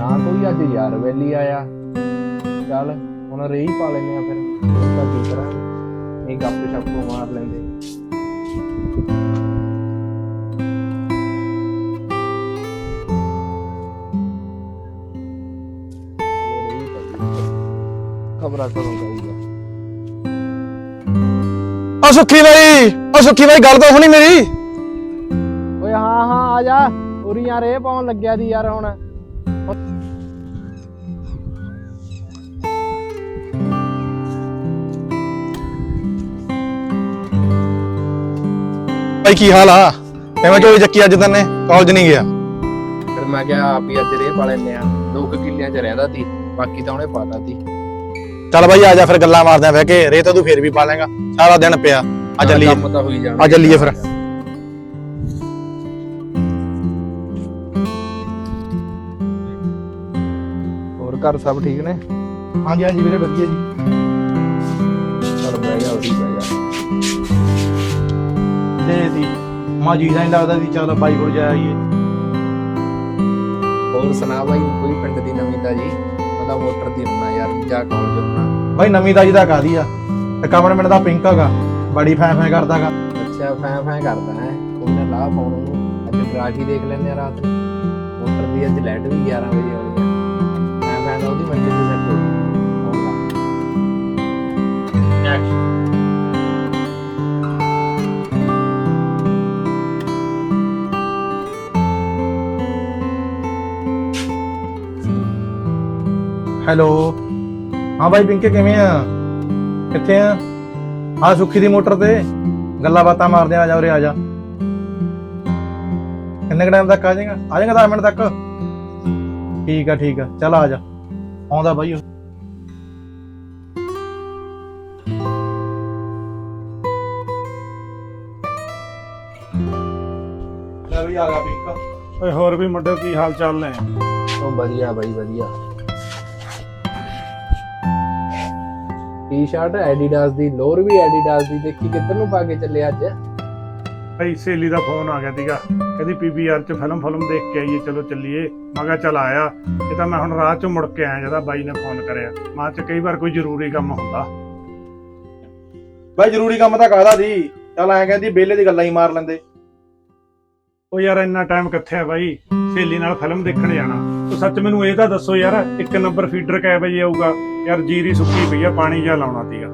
ਨਾ ਕੋਈ ਅੱਜ ਯਾਰ ਵੈਲੀ ਆਇਆ। ਚੱਲ ਹੁਣ ਰੇਹ ਪਾ ਲੈਨੇ ਆ ਫਿਰ। ਤਾਂ ਕੀ ਕਰਾਂਗੇ? ਇਹ ਗੱਪ ਸ਼ੱਪ ਮਾਰ ਲੈਂਦੇ। ਖਬਰਾਂ ਕਰੋ ਜਾਊਗਾ ਓ ਸੁੱਖੀ ਬਾਈ ਓ ਸੁੱਖੀ ਬਾਈ ਗੱਲ ਤਾਂ ਸੁਣੀ ਮੇਰੀ। ਓਏ ਹਾਂ ਹਾਂ ਆ ਜਾ। ਉਰੀ ਯਾਰ ਇਹ ਪਾਉਣ ਲੱਗਿਆ ਦੀ ਯਾਰ ਹੁਣ। ਕੀ ਹਾਲ ਆ? ਐਵੇਂ ਚੋਰੀ ਚੱਕੀ ਅੱਜ ਤੰਨੇ ਕਾਲਜ ਨਹੀਂ ਗਿਆ। ਫਿਰ ਮੈਂ ਕਿਹਾ ਆਪ ਹੀ ਅੱਜ ਰੇਹ ਪਾ ਲੈਨੇ ਆ ਦੋ ਕੁ ਕਿੱਲਿਆਂ ਚ ਰਹਿੰਦਾ ਸੀ ਬਾਕੀ ਤਾਂ ਉਹਨੇ ਪਾਤਾ ਸੀ ਚੱਲ ਬਾਈ ਆ ਜਾ ਫਿਰ ਗੱਲਾਂ ਮਾਰਦੇ ਆ ਬਹਿ ਕੇ ਰੇ ਤਾਂ ਤੂੰ ਫੇਰ ਵੀ ਪਾ ਲੇਗਾ ਸਾਰਾ ਦਿਨ ਪਿਆ ਆ ਚੱਲੀਏ। ਕੰਮ ਤਾਂ ਹੋਈ ਜਾਣਾ। ਆ ਚੱਲੀਏ ਫਿਰ। ਘਰ ਸਭ ਠੀਕ ਨੇ? ਹਾਂਜੀ ਹਾਂਜੀ ਵੀਰੇ ਵਧੀਆ ਜੀ। ਚਲ ਬਹਿ ਜਾ ਉਰੀ ਬਹਿ ਜਾ। ਤੇ ਦੀ ਮਾ ਜੀ ਨਹੀਂ ਲੱਗਦਾ ਵੀ ਚੱਲ ਬਾਈ ਕੋਲ ਜਾਈਏ ਹੋਰ ਸੁਣਾ ਬਾਈ ਕੋਈ ਪਿੰਡ ਦੀ ਨਵੀਂ ਤਾਜੀ? ਪਤਾ ਮੋਟਰ ਦੀ ਹੁੰਨਾ ਯਾਰ ਜਾ ਕਾਲਜ ਹੁੰਨਾ ਬਾਈ ਨਵੀਂ ਤਾਜੀ ਦਾ ਕਾਦੀ ਆ? ਤੇ ਕਮਰ ਮਿੰਟ ਦਾ ਪਿੰਕ ਹੈਗਾ ਬੜੀ ਫੈ ਫੈ ਕਰਦਾਗਾ ਅੱਛਾ ਫੈਂ ਫੈਂ ਕਰਦਾ ਹੈ। ਕੋਈ ਨਾ ਲਾ ਫੋਨ ਉਹਨੂੰ। ਅੱਜ ਡਰਾ ਕੇ ਦੇਖ ਲੈਂਦੇ ਆ ਰਾਤ ਨੂੰ। ਮੋਟਰ ਦੀ ਅੱਜ ਲਾਈਟ ਵੀ 11 ਵਜੇ ਆਉਣੀ ਆ। ਹੈਲੋ ਹਾਂ ਬਾਈ ਪਿੰਕੇ, ਕਿਵੇਂ ਆ? ਕਿੱਥੇ ਆ? ਆ ਸੁੱਖੀ ਦੀ ਮੋਟਰ ਤੇ ਗੱਲਾਂ ਬਾਤਾਂ ਮਾਰਦੇ ਆ ਜਾ ਉਰੇ, ਆ ਜਾ। ਕਿੰਨੇ ਟਾਈਮ ਤੱਕ ਆ ਜਾਏਗਾ? ਆ ਜਾਏਗਾ 10 ਮਿੰਟ ਤੱਕ? ਠੀਕ ਆ ਠੀਕ ਆ। ਚੱਲ ਆ ਜਾ। ਆਉਂਦਾ ਬਾਈ ਉਹ। ਵੀ ਆ ਗਿਆ ਪਿੰਕਾ ਓਏ ਹੋਰ ਵੀ ਮੁੰਡੇ ਕੀ ਹਾਲ ਚਾਲ ਨੇ? ਉਹ ਵਧੀਆ ਬਾਈ ਵਧੀਆ। ਟੀ-ਸ਼ਰਟ ਐਡੀਡਾਸ ਦੀ ਲੋਅਰ ਵੀ ਐਡੀਡਾਸ ਦੀ। ਦੇਖੀ ਕਿੱਧਰ ਨੂੰ ਪਾ ਕੇ ਚੱਲੇ ਅੱਜ? ਭਾਈ ਸਹੇਲੀ ਦਾ ਫੋਨ ਆ ਗਿਆ ਸੀਗਾ। ਕਹਿੰਦੀ ਪੀਵੀਆਰ ਚ ਫਿਲਮ ਫਿਲਮ ਦੇਖ ਕੇ ਆਈਏ ਚਲੋ ਚੱਲੀਏ। ਮੈਂ ਕਿਹਾ ਚੱਲ ਆਇਆ। ਇਹ ਤਾਂ ਮੈਂ ਹੁਣ ਰਾਹ ਚੋਂ ਮੁੜ ਕੇ ਆਇਆ ਜਦਾ ਬਾਈ ਨੇ ਫੋਨ ਕਰਿਆ। ਮਾਂ ਚ ਕਈ ਵਾਰ ਕੋਈ ਜ਼ਰੂਰੀ ਕੰਮ ਹੁੰਦਾ। ਬਾਈ ਜ਼ਰੂਰੀ ਕੰਮ ਤਾਂ ਕਾਹਦਾ ਦੀ ਚੱਲ ਐਂ ਕਹਿੰਦੀ ਬੇਲੇ ਦੀ ਗੱਲਾਂ ਹੀ ਮਾਰ ਲੈਂਦੇ। ਉਹ ਯਾਰ ਇੰਨਾ ਟਾਈਮ ਕਿੱਥੇ ਆ ਬਾਈ? ਸਹੇਲੀ ਨਾਲ ਫਿਲਮ ਦੇਖਣ ਜਾਣਾ। ਤੂੰ ਸੱਚ ਮੈਨੂੰ ਇਹ ਤਾਂ ਦੱਸੋ ਯਾਰ ਇੱਕ ਨੰਬਰ ਫੀਡਰ ਕੈ ਵਜੇ ਆਊਗਾ? ਯਾਰ ਜੀਰੀ ਸੁੱਕੀ ਪਈ ਆ ਪਾਣੀ ਜਾ ਲਾਉਣਾ ਸੀਗਾ।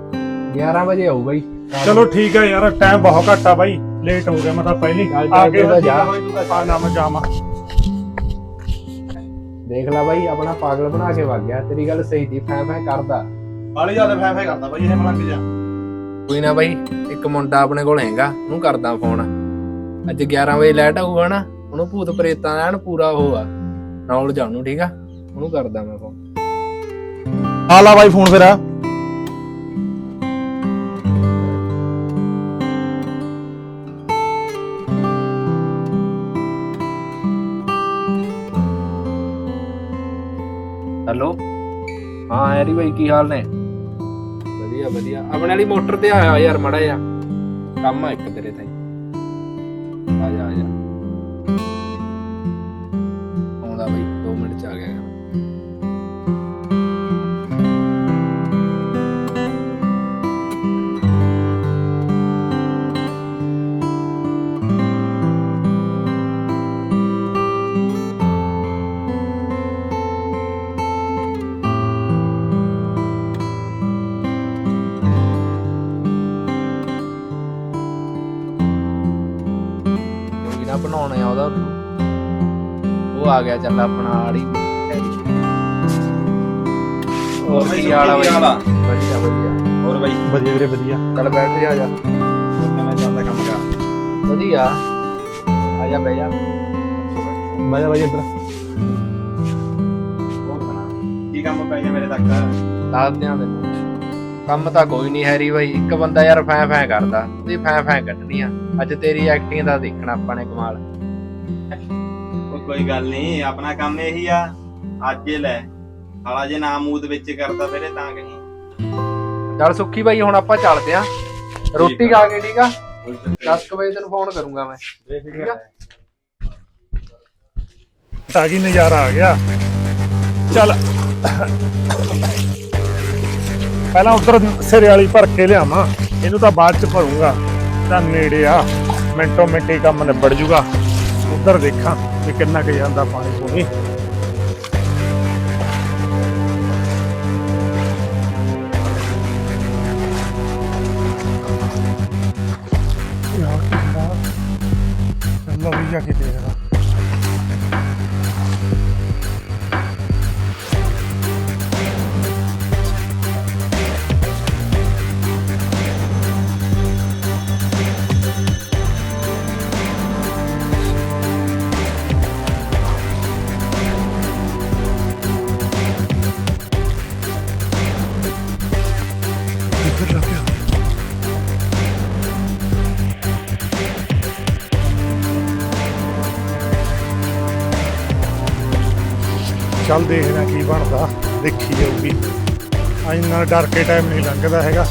11 ਵਜੇ ਆਊ ਬਾਈ। ਚਲੋ ਠੀਕ ਆ ਯਾਰ ਟਾਈਮ ਬਹੁਤ ਘੱਟ ਆ ਬਾਈ। ਲੇਟ ਹੋ ਗਿਆ ਮੈਂ ਤਾਂ ਪਹਿਲੀ ਆ ਕੇ ਤਾਂ ਜਾ। ਆ ਨਾ ਮੈਂ ਜਾਵਾਂ। ਦੇਖ ਲੈ ਬਾਈ ਆਪਣਾ ਪਾਗਲ ਬਣਾ ਕੇ ਵਗ ਗਿਆ। ਤੇਰੀ ਗੱਲ ਸਹੀ ਦੀ ਫੈਂ ਫੈਂ ਕਰਦਾ। ਬਾਲੀ ਜ਼ਿਆਦਾ ਫੈ ਫੈ ਕਰਦਾ ਬਾਈ ਇਹ ਮਲੰਗ ਜਾ ਕੋਈ ਨਾ ਬਾਈ ਇੱਕ ਮੁੰਡਾ ਆਪਣੇ ਕੋਲ ਹੈਗਾ ਉਹਨੂੰ ਕਰਦਾ ਫੋਨ ਅੱਜ 11 ਵਜੇ ਲੈਟ ਆਊਗਾ ਨਾ ਉਹਨੂੰ ਭੂਤ ਪ੍ਰੇਤਾਂ ਦਾ ਐਨ ਪੂਰਾ ਉਹ ਆ। ਨੌਲ ਜਾਣੂ ਠੀਕ ਆ? ਉਹਨੂੰ ਕਰਦਾ ਮੈਂ ਫੋਨ ਆ ਲਾ ਬਾਈ ਫੋਨ ਫਿਰ ਆ। ਹੈਲੋ ਹਾਂ ਹੈਰੀ ਬਾਈ ਕੀ ਹਾਲ ਨੇ? ਵਧੀਆ ਵਧੀਆ। ਆਪਣੇ ਵਾਲੀ ਮੋਟਰ ਤੇ ਆਇਆ ਯਾਰ ਮੜਾ ਜਾ ਕੰਮ ਆ ਇੱਕ ਤੇਰੇ ਤਾਈ ਬਣਾਉਣਾ ਆ ਉਹਦਾ। ਉਹ ਆ ਗਿਆ ਚੱਲ ਆਪਣਾ ਆੜੀ। ਹੋਰ ਕੀ ਹਾਲ ਆ ਬਾਈ? ਵਧੀਆ ਵਧੀਆ। ਹੋਰ ਬਾਈ? ਵਧੀਆ ਵੀਰੇ ਵਧੀਆ। ਚੱਲ ਬੈਠ ਜਾ ਆ ਜਾ ਕਿਵੇਂ ਚੱਲਦਾ ਕੰਮ ਕਰ। ਵਧੀਆ। ਆ ਜਾ ਬਹਿ ਜਾ। ਬਾਈ ਬਾਈ ਇੱਧਰ। ਹੋਰ ਸੁਣਾ ਕੀ ਕੰਮ ਪੈ ਗਿਆ ਮੇਰੇ ਤੱਕ? ਦੱਸ ਦਿਆਂ ਤੈਨੂੰ। ਕੰਮ ਤਾਂ ਕੋਈ ਨਹੀਂ ਹੈਰੀ ਬਾਈ। ਇੱਕ ਬੰਦਾ ਯਾਰ ਫੈਂ ਫੈਂ ਕਰਦਾ ਉਹਦੀ ਫੈਂ ਫੈਂ ਕੱਢਣੀ ਆ। ਅੱਜ ਤੇਰੀ ਐਕਟਿੰਗ ਦਾ ਦੇਖਣਾ ਆਪਾਂ ਨੇ ਕਮਾਲ। ਉਹ ਕੋਈ ਗੱਲ ਨਹੀਂ ਆਪਣਾ ਕੰਮ ਇਹੀ ਆ। ਅੱਜ ਹੀ ਲੈ। ਹਾਲਾ ਜੇ ਨਾ ਮੂਦ ਵਿੱਚ ਕਰਦਾ ਫਿਰੇ ਤਾਂ ਕਹੀਂ। ਚੱਲ ਸੁੱਖੀ ਬਾਈ ਹੁਣ ਆਪਾਂ ਚੱਲਦੇ ਆ। ਰੋਟੀ ਖਾ ਕੇ ਠੀਕ ਆ? ਕੋਈ ਚੱਕਰ 10 ਕੁ ਵਜੇ ਤੈਨੂੰ ਫੋਨ ਕਰੂੰਗਾ ਮੈਂ। ਠੀਕ ਆ? ਤਾਜੀ ਨਜ਼ਾਰਾ ਆ ਗਿਆ। ਚੱਲ। ਪਹਿਲਾਂ ਉਧਰ ਸਿਰੇ ਵਾਲੀ ਭਰ ਕੇ ਲਿਆਵਾਂ। ਇਹਨੂੰ ਤਾਂ ਬਾਅਦ ਚ ਭਰੂੰਗਾ। ਤਾਂ ਨੇੜੇ ਆ। ਮਿੰਟੋ ਮਿੰਟੀ ਕੰਮ ਨਿਬੜ ਜੂਗਾ। ਉਧਰ ਦੇਖਾਂ ਕਿ ਕਿੰਨਾ ਕੁ ਜਾਂਦਾ ਪਾਣੀ ਪੂਣੀ। ਜਾ ਕੇ ਦੇਖਦਾ ਚੱਲ ਦੇਖਦੇ ਹਾਂ ਕੀ ਬਣਦਾ, ਦੇਖੀ ਜਾਊਗੀ। ਅੱਜ ਨਾਲ ਡਰ ਕੇ ਟਾਈਮ ਨਹੀਂ ਲੰਘਦਾ ਹੈਗਾ।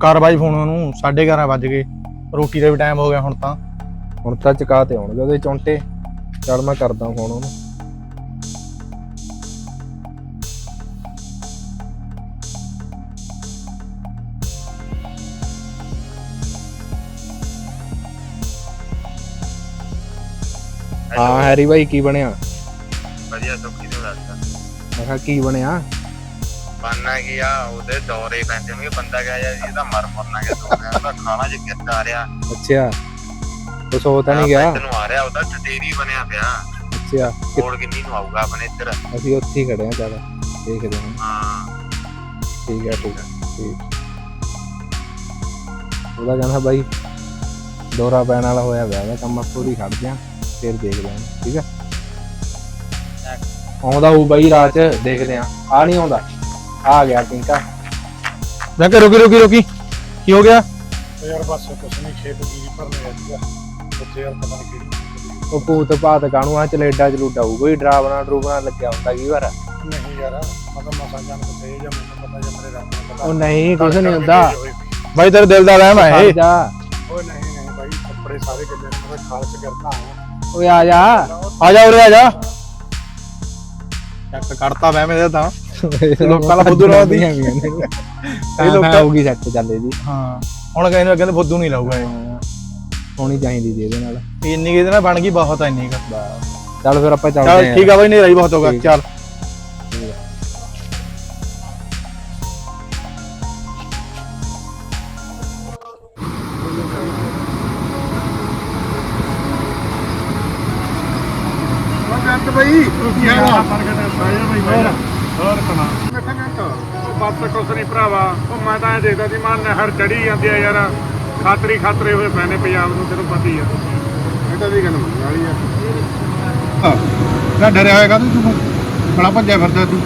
ਕਰ ਬਾਈ ਫੋਨ ਉਹਨੂੰ 11:30 ਵੱਜ ਗਏ। ਰੋਟੀ ਦਾ ਵੀ ਟਾਈਮ ਹੋ ਗਿਆ ਹੁਣ ਤਾਂ। ਹੁਣ ਤਾਂ ਚਕਾ ਤੇ ਆਉਣਗੇ ਉਹਦੇ ਚੌਂਟੇ। ਚੱਲ ਮੈਂ ਕਰਦਾ ਫੋਨ ਉਹਨੂੰ। ਹਾਂ ਹੈਰੀ ਭਾਈ ਕੀ ਬਣਿਆ? ਵਧੀਆ ਸੁੱਖੀ ਨੂੰ ਦੱਸਦਾ ਮੈਂ ਕਿਹਾ ਕੀ ਬਣਿਆ? ਬੰਨਾ ਕੀ ਆ ਉਹਦੇ ਦੌਰੇ ਪੈਂਦੇ ਨੇ ਬੰਦਾ ਕਹੇ ਯਾਰ ਇਹਦਾ ਮਰ ਮਰਨਾ ਕਿ ਉਹਦਾ ਖਾਣਾ ਜਿ ਗਿਰਦਾ ਆ ਰਿਹਾ। ਅੱਛਾ। ਕੁਛ ਹੋ ਤਾਂ ਨਹੀਂ ਗਿਆ? ਨੂੰ ਆ ਰਿਹਾ ਉਹਦਾ ਟਟੇਰੀ ਬਣਿਆ ਪਿਆ। ਅੱਛਾ। ਕੋੜ ਕਿੰਨੀ ਨੂੰ ਆਊਗਾ ਆਪਣੇ ਇੱਧਰ? ਅਸੀਂ ਉੱਥੇ ਹੀ ਖੜੇ ਆ ਚੱਲ ਦੇਖਦੇ ਹਾਂ। ਹਾਂ। ਠੀਕ ਹੈ ਠੀਕ ਹੈ ਠੀਕ। ਉਹਦਾ ਕਹਿੰਦਾ ਬਾਈ ਦੌਰਾ ਪੈਣ ਵਾਲਾ ਹੋਇਆ ਵਿਆਹ ਦਾ ਕੰਮ ਆਪਾਂ ਪੂਰੀ ਖੜਦੇ ਆ ਫਿਰ ਦੇਖਦੇ ਆ ਠੀਕ ਹੈ। ਆਉਂਦਾ ਉਹ ਬਾਈ ਰਾਤ ਚ ਦੇਖਦੇ ਆ ਆ ਨਹੀਂ ਆਉਂਦਾ। ਆ ਗਿਆ ਟਿੰਕਾ ਮੈਂ ਕਿ ਰੁਕੀ ਰੁਕੀ ਰੁਕੀ। ਕੀ ਹੋ ਗਿਆ? ਤੇ ਯਾਰ ਬਸ ਕੁਛ ਨਹੀਂ ਖੇਤ ਜੀ ਭਰਨੇ ਆ ਸੀਗਾ ਉੱਥੇ ਯਾਰ ਪਤਾ ਨਹੀਂ ਕਿਹੜੀ ਉਹ ਭੂਤ ਭਾਤ ਕਾਣੂ ਆ ਚਲੇਡਾ ਚਲੂਡਾ ਹੋਊ ਕੋਈ ਡਰਾਵਣਾ ਡਰੂਵਣਾ ਲੱਗਿਆ ਹੁੰਦਾ ਕੀ ਵਾਰ। ਨਹੀਂ ਯਾਰ ਮਤਲਬ ਮਸਾ ਜਾਣ ਕੇ ਤੇ ਜਾਂ ਮੈਨੂੰ ਪਤਾ ਜਾਂ ਮੇਰੇ ਰੱਬ ਨੂੰ ਪਤਾ ਉਹ ਨਹੀਂ ਕੁਛ ਨਹੀਂ ਹੁੰਦਾ। ਬਾਈ ਤੇਰੇ ਦਿਲ ਦਾ ਰਹਿਮ ਹੈ ਇਹ ਓਏ ਨਹੀਂ ਨਹੀਂ ਬਾਈ ਕੱਪੜੇ ਸਾਰੇ ਗੱਲੇ ਨੇ ਮੈਂ ਖਾਲਸ ਕਰਤਾ ਹਾਂ। ਓਏ ਆ ਜਾ। ਆ ਜਾ ਉਰੇ ਆ ਜਾ। ਚੱਕ ਕਰਤਾ ਤਾਂ। ਲੋਕਾਂ ਦਾ ਫੁੱਦੂ ਲਾਉਂਦੀ। ਇਹ ਲੋਕਾਂ- ਹੋਊਗੀ ਸੈੱਟ ਚੱਲੇ ਦੀ ਹਾਂ। ਹੁਣ ਕਹਿੰਦੇ ਕਹਿੰਦੇ ਫੁੱਦੂ ਨਹੀਂ ਲਾਊਗਾ ਇਹ। ਹੋਣੀ ਚਾਹੀਦੀ ਦੀ ਇਹਦੇ ਨਾਲ। ਇੰਨੀ ਕਿਤੇ ਨਾ ਬਣ ਗਈ ਬਹੁਤ ਆ ਇੰਨੀ ਕੁ। ਚੱਲ ਫਿਰ ਆਪਾਂ ਚੱਲਦੇ ਚੱਲ ਆਂ ਠੀਕ ਆ ਬਾਈ ਨੇਰਾ ਹੀ ਬਹੁਤ ਹੋ ਗਿਆ। ਠੀਕ। ਚੱਲ। ਬਈ ਕੀ ਹਾਲ ਆ ਹੋਰ ਸੁਣਾ ਬਸ ਕੁਛ ਨਹੀਂ ਭਰਾਵਾ ਉਹ ਮੈਂ ਤਾਂ ਇਹ ਦੇਖਦਾ ਸੀ ਮਾਂ ਨਹਿਰ ਚੜੀ ਜਾਂਦੀ ਆ ਯਾਰ। ਖਾਤਰੀ ਖਾਤਰੇ ਹੋਏ ਪੈਨੇ ਪੰਜਾਬ ਨੂੰ ਤੈਨੂੰ ਪਤਾ ਹੀ ਆ। ਇਹ ਤਾਂ ਵੀ ਗੱਲ ਮੰਨ ਵਾਲੀ ਆ। ਨਾ ਡਰਿਆ ਹੋਏਗਾ ਤੂੰ ਤੂੰ ਬੜਾ ਭੱਜਿਆ ਫਿਰਦਾ ਤੂੰ।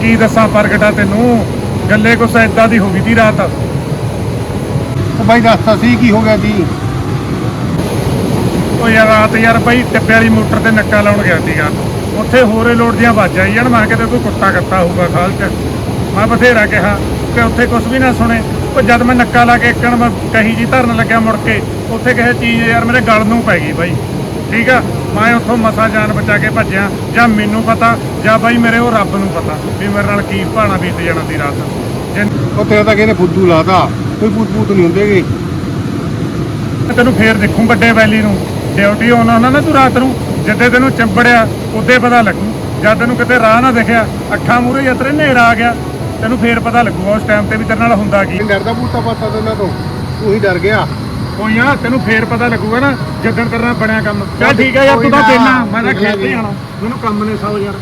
ਕੀ ਦੱਸਾਂ ਪ੍ਰਗਟਾ ਤੈਨੂੰ? ਗੱਲੇ ਕੁਛ ਏਦਾਂ ਦੀ ਹੋ ਗਈ ਦੀ ਰਾਤ। ਉਹ ਬਾਈ ਦੱਸ ਤਾਂ ਸਹੀ ਕੀ ਹੋ ਗਿਆ ਜੀ ਉਹ ਯਾਰ ਰਾਤ ਯਾਰ ਬਾਈ ਟੱਪੇ ਵਾਲੀ ਮੋਟਰ ਤੇ ਨੱਕਾ ਲਾਉਣ ਗਿਆ ਸੀਗਾ। ਉੱਥੇ ਹੋਰੇ ਲੋਡ ਦੀਆਂ ਆਈ ਜਾਣ ਮੈਂ ਕਿਤੇ ਕੋਈ ਕੁੱਤਾ ਕੱਤਾ ਹੋਊਗਾ ਖਾਲ ਚ। ਮੈਂ ਬਥੇਰਾ ਕਿਹਾ ਕਿ ਉੱਥੇ ਕੁਝ ਵੀ ਨਾ ਸੁਣੇ। ਉਹ ਜਦ ਮੈਂ ਨੱਕਾ ਲਾ ਕੇ ਇੱਕਣ ਮੈਂ ਕਹੀ ਜੀ ਧਰਨ ਲੱਗਿਆ ਮੁੜ ਕੇ ਉੱਥੇ ਕਿਸੇ ਚੀਜ਼ ਯਾਰ ਮੇਰੇ ਗਲ ਨੂੰ ਪੈ ਗਈ ਬਾਈ। ਠੀਕ ਆ? ਮੈਂ ਉੱਥੋਂ ਮਸਾ ਜਾਨ ਬਚਾ ਕੇ ਭੱਜਿਆ ਜਾਂ ਮੈਨੂੰ ਪਤਾ ਜਾਂ ਬਾਈ ਮੇਰੇ ਉਹ ਰੱਬ ਨੂੰ ਪਤਾ ਵੀ ਮੇਰੇ ਨਾਲ ਕੀ ਭਾਣਾ ਬੀਤ ਜਾਣਾ ਸੀ ਰਾਤ। ਉਹ ਤੇਰਾ ਤਾਂ ਕਹਿੰਦੇ ਫੁੱਦੂ ਲਾਤਾ ਕੋਈ ਪੂਤ ਪੂਤ ਨਹੀਂ ਹੁੰਦੇਗੇ ਤੈਨੂੰ ਫੇਰ ਦੇਖੂੰ ਵੱਡੇ ਵੈਲੀ ਨੂੰ। ਡਿਊਟੀ ਆਉਣਾ ਹੁੰਦਾ ਨਾ ਤੂੰ ਰਾਤ ਨੂੰ। ਜਿੱਦੇ ਤੈਨੂੰ ਚੰਬੜਿਆ ਉਦੋਂ ਪਤਾ ਲੱਗੂ। ਜਦ ਤੈਨੂੰ ਕਿਤੇ ਰਾਹ ਨਾ ਦਿਖਿਆ ਅੱਖਾਂ ਮੂਰੇ ਯਤਰੇ ਹਨੇਰਾ ਆ ਗਿਆ ਤੈਨੂੰ ਫੇਰ ਪਤਾ ਲੱਗੂਗਾ ਉਸ ਟਾਈਮ ਤੇ ਵੀ ਤੇਰੇ ਨਾਲ ਹੁੰਦਾ ਕੀ। ਡਰਦਾ ਪੂਤਾ ਪਾਤਾ ਤੈਨਾਂ ਤੋਂ। ਤੂੰ ਹੀ ਡਰ ਗਿਆ। ਕੋਈ ਆ ਤੈਨੂੰ ਫੇਰ ਪਤਾ ਲੱਗੂਗਾ ਨਾ ਜਦੋਂ ਤੇਰਾ ਬਣਿਆ ਕੰਮ। ਚੱਲ ਠੀਕ ਆ ਯਾਰ ਤੂੰ ਤਾਂ ਨਾ, ਪਹਿਲਾਂ ਮੈਂ ਤਾਂ। ਖੇਤੇ ਆਣਾ ਮੈਨੂੰ ਕੰਮ ਨੇ ਸੌ ਯਾਰ।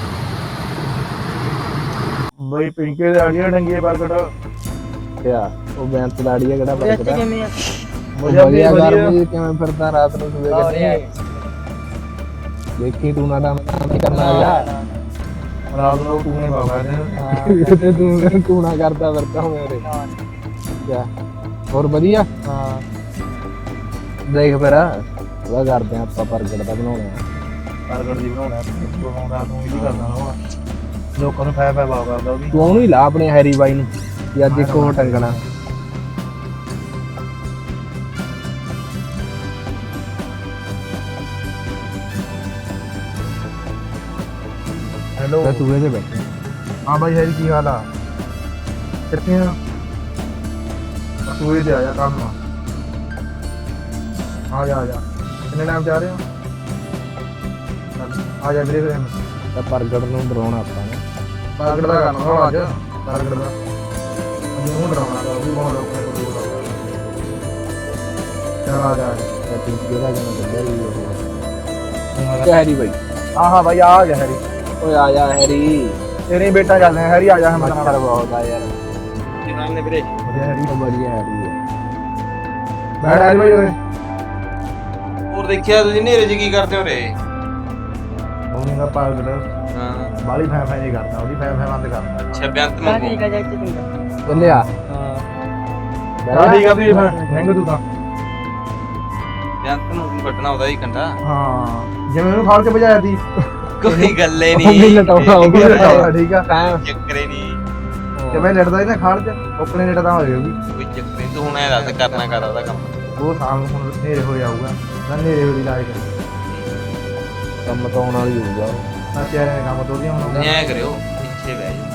ਬਈ ਪਿੰਕੇ ਦੇ ਆੜੀਆਂ ਡੰਗੀਆਂ ਪ੍ਰਗਟ ਕਿਆ ਉਹ ਬੈਂਤ ਦਾੜੀ ਆ? ਕਿਹੜਾ ਬਰਕਦਾ ਵਧੀਆ ਵਧੀਆ। ਗਰਮੀ ਕਿਵੇਂ ਫਿਰਦਾ ਰਾਤ ਨੂੰ ਸੂਏ ਕਿੱਥੇ ਦੇਖੀ ਤੂੰ ਨਾ ਨਹੀਂ ਕਰਨਾ ਆ ਰਾਤ ਨੂੰ ਤੂੰ ਨੇ ਬਾਬਾ ਦੇ ਤੇ ਤੂੰ ਤੂੰ ਨਾ ਕਰਦਾ ਫਿਰਦਾ ਮੇਰੇ ਕਿਆ ਹੋਰ ਵਧੀਆ? ਹਾਂ। ਦੇਖ ਫਿਰ ਉਹਦਾ ਕਰਦੇ ਆ ਆਪਾਂ ਪ੍ਰਗਟ ਦਾ ਬਣਾਉਣਾ। ਪ੍ਰਗਟ ਦੀ ਬਣਾਉਣਾ ਬਣਾਉਣਾ ਤੂੰ ਹੀ ਕਰਨਾ ਵਾ ਲੋਕਾਂ ਨੂੰ ਫਾਇਦਾ ਬਾਬਾ ਵੀ। ਤੂੰ ਉਹਨੂੰ ਹੀ ਲਾ ਆਪਣੇ ਹੈਰੀ ਬਾਈ ਨੂੰ ਕਿ ਅੱਜ ਇੱਕ ਹੋਰ ਟੰਗਣਾ। ਹੈਲੋ। ਤੇ ਸੂਏ ਤੇ ਬੈਠੇ। ਹਾਂ ਬਾਈ ਹੈਰੀ ਕੀ ਹਾਲ ਆ? ਕਿੱਥੇ ਆ? ਸੂਏ ਤੇ ਆ ਜਾ ਕੰਮ ਆ। ਆ ਜਾ ਆ ਜਾ। ਕਿੰਨੇ ਟਾਈਮ ਜਾ ਰਹੇ ਹੋ? ਆ ਜਾ ਵੀਰੇ ਫਿਰ ਤਾਂ ਪ੍ਰਗਟ ਨੂੰ ਡਰਾਉਣਾ ਆਪਾਂ ਨੇ। ਪ੍ਰਗਟ ਦਾ ਕਰਨਾ ਹੁਣ ਅੱਜ। ਪ੍ਰਗਟ ਦਾ। ਅੱਜ ਨੂੰ ਡਰਾਉਣਾ ਤਾਂ ਉਹ ਵੀ ਬਹੁਤ ਲੋਕਾਂ ਨੇ ਕੋਈ ਚੱਲ ਆ ਜਾ ਤੇ ਦਾ ਜਨ ਕੱਢਿਆ ਵੀ ਉਹ ਹੈਰੀ ਬਾਈ। ਹਾਂ ਹਾਂ ਬਾਈ ਆ ਗਿਆ ਹੈਰੀ ਓਏ ਆ ਜਾ ਹੈਰੀ। ਤੇਰੇ ਹੀ ਬੇਟਾ ਚੱਲਦੇ ਆ ਹੈਰੀ ਆ ਜਾ ਹਮਾਰਾ ਮੱਛਰ ਬਹੁਤ ਆ ਯਾਰ। ਕਿਨਾਂ ਨੇ ਵੀਰੇ? ਵਧੀਆ ਹੈਰੀ। ਵਧੀਆ ਹੈਰੀ ਹੈ ਬੈਠ ਹੈਰੀ ਬਾਈ ਉਰੇ ਹੋਰ ਦੇਖਿਆ ਤੁਸੀਂ ਨੇਰੇ 'ਚ ਕੀ ਕਰਦੇ ਹੋ ਰੇ? ਉਹ ਨਹੀਂ ਦਾ ਪ੍ਰਗਟ ਹਾਂ। ਬਾਲੀ ਫੈ ਫੈ ਨਹੀਂ ਕਰਦਾ ਉਹਦੀ ਫੈ ਫੈ ਬੰਦ ਕਰਦਾ ਅੱਛਾ ਬੇਅੰਤ ਮੰਗੂ ਚੱਲਿਆ। ਚਲ ਠੀਕ ਆ ਤੁਸੀਂ ਮਹਿੰਗੇ ਤੂੰ ਤਾਂ। ਬੇਅੰਤ ਨੂੰ ਕੱਟਣਾ ਉਹਦਾ ਹੀ ਕੰਡਾ। ਹਾਂ। ਜਿਵੇਂ ਉਹਨੂੰ ਖਾਲ ਕੇ ਭਜਾਇਆ ਸੀ। ਕੋਈ ਗੱਲੇ ਉਹ ਵੀ ਨਹੀਂ ਲਟਾਉਣਾ ਉਹ ਵੀ ਲਟਾਉਣਾ, ਠੀਕ ਆ। ਟਾਈਮ ਚੱਕਰੇ ਨਹੀਂ। ਤੇ ਮੈਂ ਲੜਦਾ ਸੀ ਨਾ ਖਾਲ ਚ ਉਪਲੇ ਨੇੜੇ ਤਾਂ ਹੋਏ ਵੀ। ਕੋਈ ਚੱਕਰ ਨਹੀਂ ਤੂੰ ਹੁਣ ਐ ਦੱਸ ਕਰਨਾ ਕਰ ਉਹਦਾ ਕੰਮ। ਉਹ ਸ਼ਾਮ ਨੂੰ ਹੁਣ ਹਨੇਰੇ ਹੋ ਜਾਊਗਾ ਨਾ ਹਨੇਰੇ ਹੋ ਇਲਾਜ ਕਰ। ਕੰਮ ਤਾਂ ਆਉਣ ਵਾਲੀ ਹੋਊਗਾ। ਨਾ ਚਿਹਰੇ ਨੇ ਕੰਮ ਤੋੜੀਆਂ ਹੁਣ ਨਹੀਂ ਐ ਕਰਿਓ ਪਿੱਛੇ ਬਹਿ ਜਾ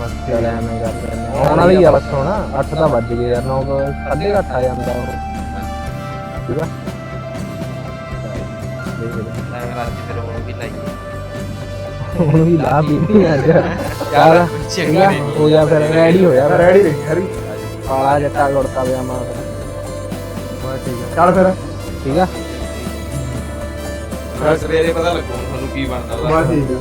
ਬਸ ਚੱਲ ਐਵੇਂ ਕਰ ਲੈਂਦੇ ਹਾਂ। ਆਉਣ ਵਾਲੀ ਆ ਬਸ ਹੁਣ। 8 ਤਾਂ ਵੱਜ ਗਏ ਯਾਰ 9 ਸਾਢੇ ਕੁ ਅੱਠ ਆ ਜਾਂਦਾ ਉਹ। ਠੀਕ ਆ। ਦੇਖ ਲੈ ਰਾਤ ਫਿਰ ਉਹ ਵੀ ਲਾਈਏ ਹੁਣ ਵੀ ਲਾ ਵੀ ਨਹੀਂ ਅੱਜ ਯਾਰ ਯਾਰ ਹੋ ਜਾ ਫਿਰ ਰੈਡੀ ਹੋ ਜਾ ਰੈਡੀ ਰਹੀ ਹਰੀ ਕਾਲਾ ਜੱਟਾ ਗੁੜਕਾ ਪਿਆ ਮਾਰ ਬਸ ਠੀਕ ਆ ਚੱਲ ਫਿਰ ਠੀਕ ਆ ਫਿਰ ਸਵੇਰੇ ਪਤਾ ਲੱਗੂ ਤੁਹਾਨੂੰ ਕੀ ਬਣਦਾ ਉਹਦਾ ਬਸ ਠੀਕ ਆ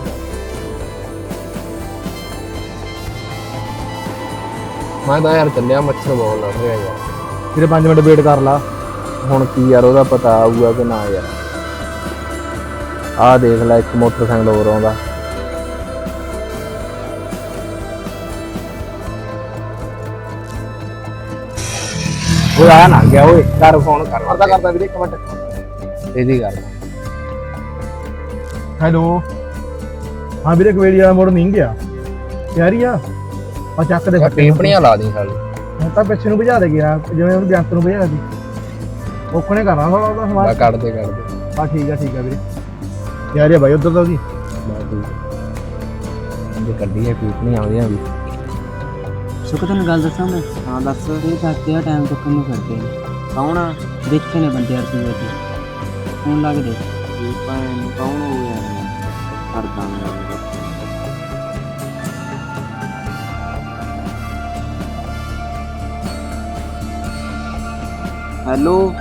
ਮੈਂ ਤਾਂ ਯਾਰ ਚੱਲਿਆ ਮੱਛਰ ਬਹੁਤ ਲੜ ਰਿਹਾ ਯਾਰ। ਫਿਰ 5 ਮਿੰਟ ਵੇਟ ਕਰ ਲਾ। ਹੁਣ ਕੀ ਯਾਰ, ਉਹਦਾ ਪਤਾ ਆਊਗਾ ਕਿ ਨਾ ਯਾਰ। ਆਹ ਦੇਖ ਲੈ ਇੱਕ ਮੋਟਰਸਾਈਕਲ ਹੋਰ ਆਉਂਦਾ। ਓਏ ਆ ਨਾ ਗਿਆ ਓਏ ਕਰ ਫੋਨ ਕਰ। ਕਰਦਾ ਕਰਦਾ ਵੀਰੇ ਇੱਕ ਮਿੰਟ। ਇਹਦੀ ਗੱਲ। ਹੈਲੋ। ਹਾਂ ਵੀਰੇ ਕਵੇੜੀ ਵਾਲਾ ਮੋੜ ਨਹੀਂ ਗਿਆ। ਹੀ ਆ? ਆ ਚੱਕ ਦੇ ਫੱਟੇ ਪੀਪਣੀਆਂ ਲਾ ਦੀ ਸਾਲੀ। ਹੁਣ ਤਾਂ ਪਿੱਛੇ ਨੂੰ ਭਜਾ ਦੇ ਗਿਆ ਜਿਵੇਂ ਉਹਨੂੰ ਜੰਤ ਨੂੰ ਭਜਾਇਆ ਸੀ ਔਖਣੇ ਕਰਨਾ ਥੋੜਾ ਉਹਦਾ ਸਮਾਨ। ਕੱਢ ਦੇ ਕੱਢ ਦੇ। ਆ ਠੀਕ ਆ ਠੀਕ ਆ ਵੀਰੇ। ਯਾਰ ਇਹ ਬਾਈ ਉਧਰ ਦਾ ਉਹਦੀ ਮੈਂ ਤੂੰ ਜੇ। ਕੱਢੀਏ ਪੀਪਣੀਆਂ ਆਉਂਦੀਆਂ। ਵੀ ਸੁਖ ਤੈਨੂੰ ਗੱਲ ਦੱਸਾਂ ਮੈਂ? ਹਾਂ ਦੱਸ। ਇਹ ਕਰਦੇ ਆ ਟਾਈਮ ਤੱਕ ਨੂੰ ਕਰਦੇ ਨੇ। ਕੌਣ ਆ? ਦੇਖੇ ਨੇ ਬੰਦੇ ਅਰਸੀ ਵਿੱਚ ਫੋਨ ਲਾ ਕੇ ਦੇਖ। ਇਹ ਭੈਣ ਕੌਣ ਹੋ ਗਿਆ? ਕਰਦਾ ਮੈਂ। ਹੈਲੋ?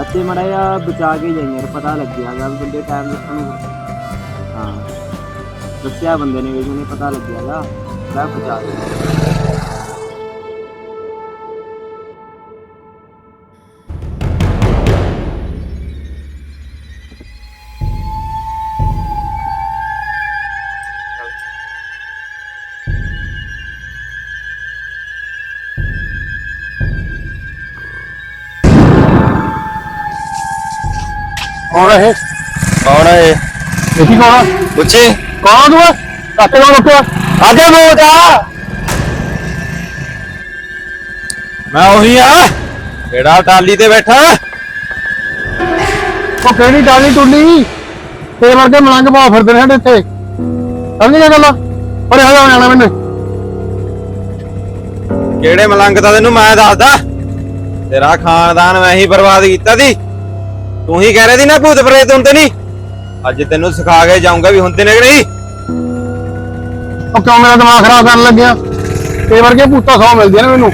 ਅੱਤੇ ਮੜਾ ਜਾ ਬਚਾ ਕੇ ਜਾਈ ਯਾਰ, ਪਤਾ ਲੱਗਿਆ ਗਾ ਵੀ ਬੰਦੇ ਟਾਈਮ ਦੱਸਣ ਨੂੰ ਹਾਂ। ਦੱਸਿਆ ਬੰਦੇ ਨੇ ਵੀ, ਉਹਨੇ ਪਤਾ ਲੱਗਿਆ ਗਾ, ਮੈਂ ਬਚਾ ਕੇ ਕੌਣ ਹੈ ਕੌਣ ਹੈ ਦੇਖੀ ਕੌਣ ਪੁੱਛੇ। ਕੌਣ ਤੂੰ? ਕੱਤੇ ਕੌਣ ਉੱਠਿਆ ਆਗੇ ਮੋਟ ਆ ਮੈਂ ਉਹੀ ਆ। ਕਿਹੜਾ ਟਾਲੀ ਤੇ ਬੈਠਾ? ਉਹ ਕਿਹੜੀ ਡਾਲੀ ਟੁੱਲੀ? ਤੇ ਵਰਗੇ ਮਲੰਗ ਪਾ ਫਿਰਦੇ ਨੇ ਸਾਡੇ ਇੱਥੇ। ਸਮਝ ਗਿਆ ਗੱਲ? ਪਰ ਆ ਜਾਣਾ ਮੈਨੂੰ। ਕਿਹੜੇ ਮਲੰਗ ਦਾ ਤੈਨੂੰ ਮੈਂ ਦੱਸਦਾ? ਤੇਰਾ ਖਾਨਦਾਨ ਮੈਂ ਹੀ ਬਰਬਾਦ ਕੀਤਾ ਸੀ। ਤੂੰ ਹੀ ਕਹਿ ਰਿਹਾ ਸੀ ਨਾ ਭੂਤ ਪ੍ਰੇਤ ਹੁੰਦੇ ਨਹੀਂ। ਅੱਜ ਤੈਨੂੰ ਸਿਖਾ ਕੇ ਜਾਊਂਗਾ ਵੀ ਹੁੰਦੇ ਨੇ ਕਿ ਨਹੀਂ। ਉਹ ਕਿਉਂ ਮੇਰਾ ਦਿਮਾਗ ਖਰਾਬ ਕਰਨ ਲੱਗਿਆ? ਤੇ ਵਰਗੇ ਭੂਤਾਂ ਸੌ ਮਿਲਦੀਆਂ ਨੇ ਮੈਨੂੰ?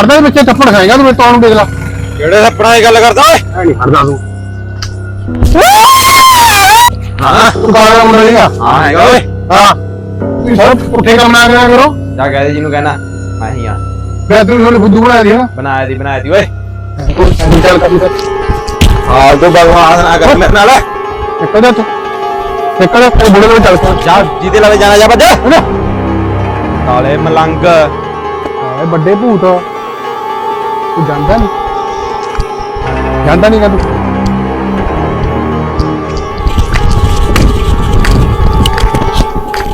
ਹਰਦਾ ਦੇ ਵਿੱਚੇ ਥੱਪੜ ਖਾਏਗਾ ਤੂੰ ਮੇਰੇ ਤੋਂ ਨੂੰ ਦੇਖ ਲੈ। ਕਿਹੜੇ ਸੱਪਣਾ ਦੀ ਗੱਲ ਕਰਦਾ ਓਏ? ਐ ਨਹੀਂ ਹਰਦਾ ਤੂੰ। ਹਾਂ। ਤੂੰ ਕਾਲਾ ਮੁੰਡਾ ਨਹੀਂਗਾ ਹਾਂ ਹੈਗਾ ਓਏ। ਹਾਂ। ਤੁਸੀਂ ਸਭ ਪੁੱਠੇ ਕੰਮ ਨਾ ਕਰਿਆ ਕਰੋ। ਜਾ ਕਹਿ ਦੇ ਜਿਹਨੂੰ ਕਹਿਣਾ ਮੈਂ ਹੀ ਆ। ਮੈਂ ਤੈਨੂੰ ਤੁਹਾਨੂੰ ਬੁੱਧੂ ਬਣਾਇਆ ਦੀ ਬਣਾਇਆ ਦੀ ਓਏ। ਚੱਲ ਕਰ ਹਾਲ ਤੋਂ ਬਗਵਾਸ ਨਾ ਕਰ ਮੇਰੇ ਨਾਲ। ਇੱਕ ਦਾ ਤੂੰ। ਇੱਕ ਦਾ ਤੇ ਬੁੜੇ ਨੂੰ ਚੱਲ ਕਰ ਜਾ ਜਿਹਦੇ ਲਵੇ ਜਾਣਾ ਜਾ ਭੱਜ। ਹੈਨਾ ਕਾਲੇ ਮਲੰਗ। ਆਏ ਵੱਡੇ ਭੂਤ। ਤੂੰ ਜਾਂਦਾ ਨਹੀਂ। ਜਾਂਦਾ ਨਹੀਂ ਕਦੋਂ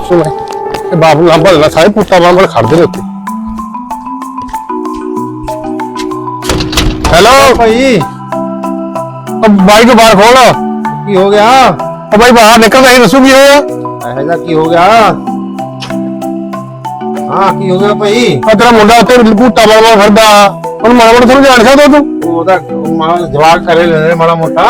ਸੁਣ ਇਹ ਬਾਬੂ ਲਾਂਬਾ ਲੈ ਸਾਰੇ ਪੁੱਤਾਂ ਵਾਂਗ ਖੜਦੇ ਨੇ ਉੱਤੇ ਹੈਲੋ ਭਾਈ। ਉਹ ਬਾਈ ਨੂੰ ਬਾਹਰ ਖੋਲ। ਕੀ ਹੋ ਗਿਆ? ਉਹ ਬਾਈ ਬਾਹਰ ਨਿਕਲ ਨਹੀਂ ਦੱਸੂ ਕੀ ਹੋਇਆ? ਇਹੋ ਜਿਹਾ ਕੀ ਹੋ ਗਿਆ? ਹਾਂ ਕੀ ਹੋ ਗਿਆ ਭਾਈ? ਉਹ ਤੇਰਾ ਮੁੰਡਾ ਉੱਤੇ ਭੂਤਾਂ ਵਾਂਗ ਖੜਦਾ ਉਹਨੂੰ ਮਾੜਾ ਮੋਟਾ ਸਮਝਾ ਨਹੀਂ ਸਕਦਾ ਤੂੰ। ਉਹਦਾ ਮਾਂ ਜਵਾਬ ਕਰੇ ਲੈਣੇ ਮਾੜਾ ਮੋਟਾ।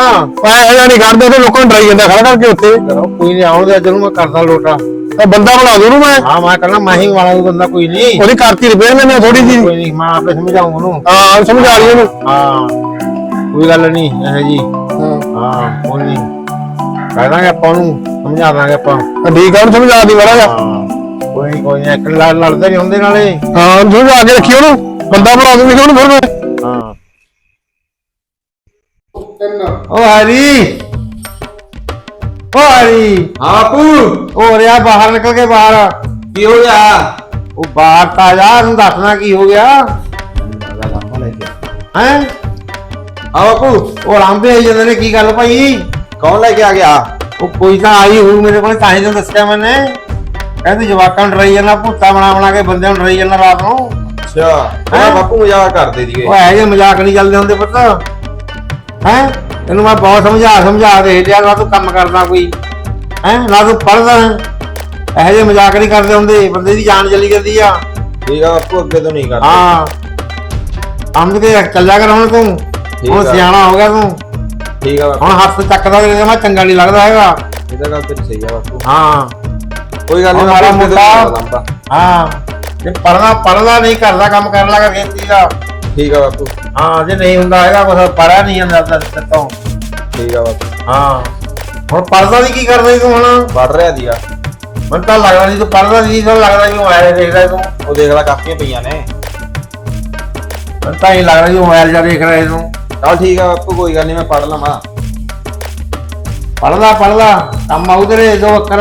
ਐ ਇਹ ਨਹੀਂ ਕਰਦੇ ਤੇ ਲੋਕਾਂ ਨੂੰ ਡਰਾਈ ਜਾਂਦਾ ਖੜਾ ਕਰਕੇ ਉੱਤੇ ਚਲੋ ਕੋਈ ਨਹੀਂ ਆਉਣ ਦੇ ਅੱਜ ਨੂੰ ਮੈਂ ਕਰਦਾ ਲੋਟਾ। ਤਾਂ ਬੰਦਾ ਬਣਾ ਦੂ ਉਹਨੂੰ ਮੈਂ। ਹਾਂ ਮੈਂ ਕਰਨਾ ਮੈਂ ਹੀ ਵਾਲਾ ਬੰਦਾ ਕੋਈ ਨਹੀਂ। ਉਹਦੀ ਕਰਤੀ ਰਿਪੇਅਰ ਮੈਨੇ ਥੋੜੀ ਜੀ ਕੋਈ ਨਹੀਂ ਮੈਂ ਆਪੇ ਸਮਝਾਉਂਗਾ ਉਹਨੂੰ। ਹਾਂ ਸਮਝਾ ਲਈ ਉਹਨੂੰ। ਹਾਂ। ਕੋਈ ਗੱਲ ਨਹੀਂ ਇਹ ਜੀ ਹਾਂ। ਹਾਂ ਕੋਈ ਨਹੀਂ। ਕਹਿ ਦਾਂਗੇ ਆਪਾਂ ਉਹਨੂੰ ਸਮਝਾ ਦਾਂਗੇ ਆਪਾਂ। ਠੀਕ ਆ ਉਹਨੂੰ ਸਮਝਾ ਦੀ ਜਿਹਾ। ਹਾਂ ਕੋਈ ਨਹੀਂ ਕੋਈ ਨਹੀਂ ਇੱਕ ਲੜ ਲੜਦੇ ਨਹੀਂ ਹੁੰਦੇ ਨਾਲੇ। ਹਾਂ ਉਹਨੂੰ ਸਮਝਾ ਕੇ ਰੱਖੀ ਉਹਨੂੰ। ਬੰਦਾ ਬਣਾ ਦੂੰਗੀ ਉਹਨੂੰ ਫਿਰ ਮੈਂ। ਹਾਂ। ਓ ਹਰੀ। ਓ ਹਰੀ। ਹਾਂ ਬਾਪੂ। ਓ ਰਿਆ ਬਾਹਰ ਨਿਕਲ ਕੇ ਬਾਹਰ। ਕੀ ਹੋ ਗਿਆ? ਉਹ ਬਾਹਰ ਤਾਂ ਜਾ ਨੂੰ ਦੱਸਣਾ ਕੀ ਹੋ ਗਿਆ। ਹੈ? ਹਾਂ ਬਾਪੂ ਉਹ ਰਾਂਬੇ ਆਈ ਜਾਂਦੇ ਨੇ ਕੀ ਗੱਲ ਭਾਈ? ਕੌਣ ਲੈ ਕੇ ਆ ਗਿਆ? ਉਹ ਕੋਈ ਤਾਂ ਆਈ ਹੋਊ ਮੇਰੇ ਕੋਲ ਤਾਂ ਹੀ ਤਾਂ ਦੱਸਿਆ ਮੈਨੇ। ਕਹਿੰਦੇ ਜਵਾਕਾਂ ਨੂੰ ਡਰਾਈ ਜਾਂਦਾ ਭੂਤਾ ਬਣਾ ਬਣਾ ਕੇ ਬੰਦਿਆਂ ਨੂੰ ਡਰਾਈ ਜਾਂਦਾ ਰਾਤ ਨੂੰ। ਅੱਛਾ ਹੈਂ? ਬਾਪੂ ਮਜ਼ਾਕ ਕਰਦੇ ਸੀਗੇ। ਉਹ ਇਹ ਮਜ਼ਾਕ ਨਹੀਂ ਚੱਲਦੇ ਹੁੰਦੇ ਪੁੱਤ। ਹੈ? ਤੈਨੂੰ ਮੈਂ ਬਹੁਤ ਸਮਝਾ ਸਮਝਾ ਦੇ ਲਿਆ ਨਾ ਤੂੰ ਕੰਮ ਕਰਦਾ ਕੋਈ। ਹੈ? ਨਾ ਤੂੰ ਪੜਦਾ ਇਹੋ ਜਿਹੇ ਮਜ਼ਾਕ ਨਹੀਂ ਕਰਦੇ ਹੁੰਦੇ ਬੰਦੇ ਦੀ ਜਾਨ ਚਲੀ ਜਾਂਦੀ ਆ। ਠੀਕ ਆ ਬਾਪੂ ਅੱਗੇ ਤੋਂ ਨਹੀਂ ਕਰਦੇ। ਹਾਂ। ਸਮਝ ਕੇ ਚੱਲਿਆ ਕਰ ਹੁਣ ਤੂੰ। ਹੁਣ ਆ। ਸਿਆਣਾ ਹੋ ਗਿਆ ਤੂੰ। ਠੀਕ ਆ ਬਾਪੂ। ਹੁਣ ਹੱਥ ਚੱਕਦਾ ਤੇ ਮੈਂ ਚੰਗਾ ਨਹੀਂ ਲੱਗਦਾ ਹੈਗਾ। ਇਹ ਤਾਂ ਗੱਲ ਤੇਰੀ ਸਹੀ ਆ ਬਾਪੂ। ਹਾਂ। ਕੋਈ ਗੱਲ ਨਹੀਂ ਮਾੜਾ ਮੋਟਾ ਹਾਂ। ਜੇ ਪੜਨਾ ਪੜਦਾ ਨਹੀਂ ਕਰਦਾ ਕੰਮ ਕਰਨ ਲੱਗਾ ਖੇਤੀ ਦਾ। ਠੀਕ ਆ ਬਾਪੂ। ਹਾਂ ਜੇ ਨਹੀਂ ਹੁੰਦਾ ਹੈਗਾ ਕੁਛ ਪੜਿਆ ਨਹੀਂ ਜਾਂਦਾ ਤੇ ਤੋਂ। ਠੀਕ ਆ ਬਾਪੂ। ਹਾਂ। ਹੁਣ ਪੜਦਾ ਵੀ ਕੀ ਕਰਦਾ ਸੀ ਤੂੰ ਹੁਣ? ਪੜ ਰਿਹਾ ਸੀਗਾ। ਮੈਨੂੰ ਤਾਂ ਲੱਗਦਾ ਨਹੀਂ ਤੂੰ ਪੜਦਾ ਸੀ ਤਾਂ ਲੱਗਦਾ ਕਿ ਮੋਬਾਈਲ ਦੇਖਦਾ ਤੂੰ। ਉਹ ਦੇਖ ਲੈ ਕਾਪੀਆਂ ਪਈਆਂ ਨੇ। ਮੈਨੂੰ ਤਾਂ ਇਹ ਲੱਗਦਾ ਕਿ ਮੋਬਾਈਲ ਜਾ ਦੇਖ ਰਿਹਾ ਤੂੰ। ਚਲ ਠੀਕ ਆ ਬਾਪੂ, ਕੋਈ ਗੱਲ ਨਹੀਂ ਮੈਂ ਪੜ ਲਵਾਂ। ਪੜਦਾ ਪੜਦਾ ਕੰਮ ਆਉ ਤੇਰੇ ਦੋ ਅੱਖਰ